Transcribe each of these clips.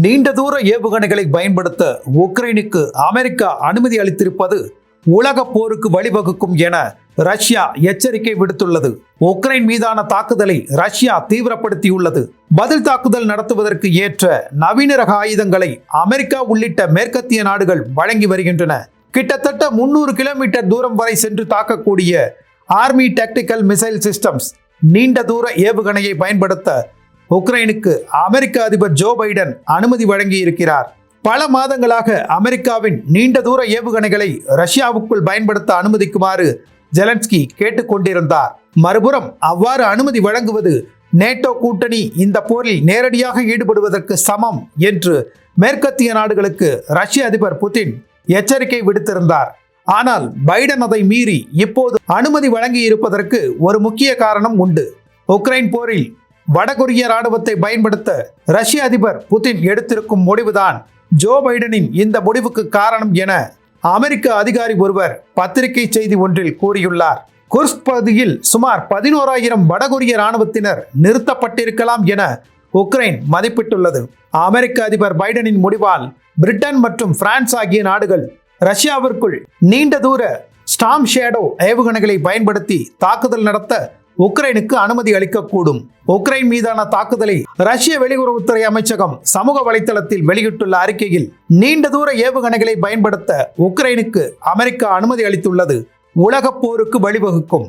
நீண்ட தூர ஏவுகணைகளை பயன்படுத்த உக்ரைனுக்கு அமெரிக்கா அனுமதி அளித்திருப்பது உலக போருக்கு வழிவகுக்கும் என ரஷ்யா எச்சரிக்கை விடுத்துள்ளது. உக்ரைன் மீதான தாக்குதலை ரஷ்யா தீவிரப்படுத்தியுள்ளது. பதில் தாக்குதல் நடத்துவதற்கு ஏற்ற நவீன ரக ஆயுதங்களை அமெரிக்கா உள்ளிட்ட மேற்கத்திய நாடுகள் வழங்கி வருகின்றன. கிட்டத்தட்ட முன்னூறு கிலோமீட்டர் தூரம் வரை சென்று தாக்கக்கூடிய ஆர்மி டாக்டிக்கல் மிசைல் சிஸ்டம்ஸ் நீண்ட தூர ஏவுகணையை பயன்படுத்த உக்ரைனுக்கு அமெரிக்க அதிபர் ஜோ பைடன் அனுமதி வழங்கி இருக்கிறார் பல மாதங்களாக அமெரிக்காவின் நீண்ட தூர ஏவுகணைகளை ரஷ்யாவுக்குள் பயன்படுத்த அனுமதிக்குமாறு ஜெலன்ஸ்கி கேட்டுக்கொண்டிருந்தார் மறுபுறம் அவ்வாறு அனுமதி வழங்குவது நேட்டோ கூட்டணி இந்த போரில் நேரடியாக ஈடுபடுவதற்கு சமம் என்று மேற்கத்திய நாடுகளுக்கு ரஷ்ய அதிபர் புதின் எச்சரிக்கை விடுத்திருந்தார். ஆனால் பைடன் அதை மீறி இப்போது அனுமதி வழங்கி இருப்பதற்கு ஒரு முக்கிய காரணம் உண்டு. உக்ரைன் போரில் வடகொரிய ராணுவத்தை பயன்படுத்த ரஷ்ய அதிபர் புதின் எடுத்திருக்கும் முடிவுதான் ஜோ பைடனின் இந்த முடிவுக்கு காரணம் என அமெரிக்க அதிகாரி ஒருவர் பத்திரிகை செய்தி ஒன்றில் கூறியுள்ளார். குர்ஸ்க் பகுதியில் சுமார் பதினோராயிரம் வடகொரிய ராணுவத்தினர் நிறுத்தப்பட்டிருக்கலாம் என உக்ரைன் மதிப்பிட்டுள்ளது. அமெரிக்க அதிபர் பைடனின் முடிவால் பிரிட்டன் மற்றும் பிரான்ஸ் ஆகிய நாடுகள் ரஷ்யாவிற்குள் நீண்ட தூர ஸ்டாம் ஷேடோ ஏவுகணைகளை பயன்படுத்தி தாக்குதல் நடத்த உக்ரைனுக்கு அனுமதி அளிக்கக்கூடும். உக்ரைன் மீதான தாக்குதலை ரஷ்ய வெளியுறவுத்துறை அமைச்சகம் சமூக வலைத்தளத்தில் வெளியிட்டுள்ள அறிக்கையில் நீண்ட தூர ஏவுகணைகளை பயன்படுத்த உக்ரைனுக்கு அமெரிக்கா அனுமதி அளித்துள்ளது. உலகப் போருக்கு வழிவகுக்கும்.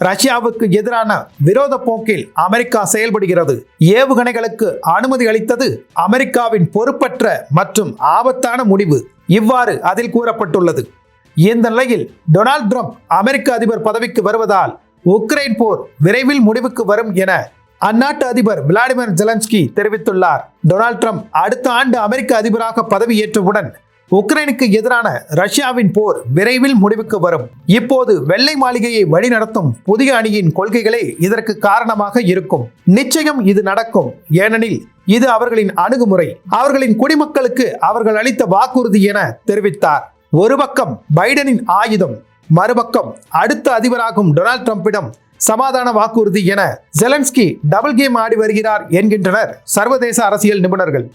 ரஷ்யாவுக்கு எதிரான விரோத போக்கில் அமெரிக்கா செயல்படுகிறது. ஏவுகணைகளுக்கு அனுமதி அளித்தது அமெரிக்காவின் பொறுப்பற்ற மற்றும் ஆபத்தான முடிவு. இவ்வாறு அதில் கூறப்பட்டுள்ளது. இந்த நிலையில் டொனால்ட் ட்ரம்ப் அமெரிக்க அதிபர் பதவிக்கு வருவதால் உக்ரைன் போர் விரைவில் முடிவுக்கு வரும் என அந்நாட்டு அதிபர் விளாடிமிர் ஜெலன்ஸ்கி தெரிவித்துள்ளார். டொனால்ட் ட்ரம்ப் அடுத்த ஆண்டு அமெரிக்க அதிபராக பதவியேற்றவுடன் உக்ரைனுக்கு எதிரான ரஷ்யாவின் போர் விரைவில் முடிவுக்கு வரும். இப்போது வெள்ளை மாளிகையை வழிநடத்தும் புதிய அணியின் கொள்கைகளே இதற்கு காரணமாக இருக்கும். நிச்சயம் இது நடக்கும். ஏனெனில் இது அவர்களின் அணுகுமுறை. அவர்களின் குடிமக்களுக்கு அவர்கள் அளித்த வாக்குறுதி என தெரிவித்தார். ஒரு பக்கம் பைடனின் ஆயுதம் மறுபக்கம் அடுத்த அதிபராகும் டொனால்ட் ட்ரம்பிடம் சமாதான வாக்குறுதி என ஜெலன்ஸ்கி டபுள் கேம் ஆடி வருகிறார் என்கின்றனர் சர்வதேச அரசியல் நிபுணர்கள்.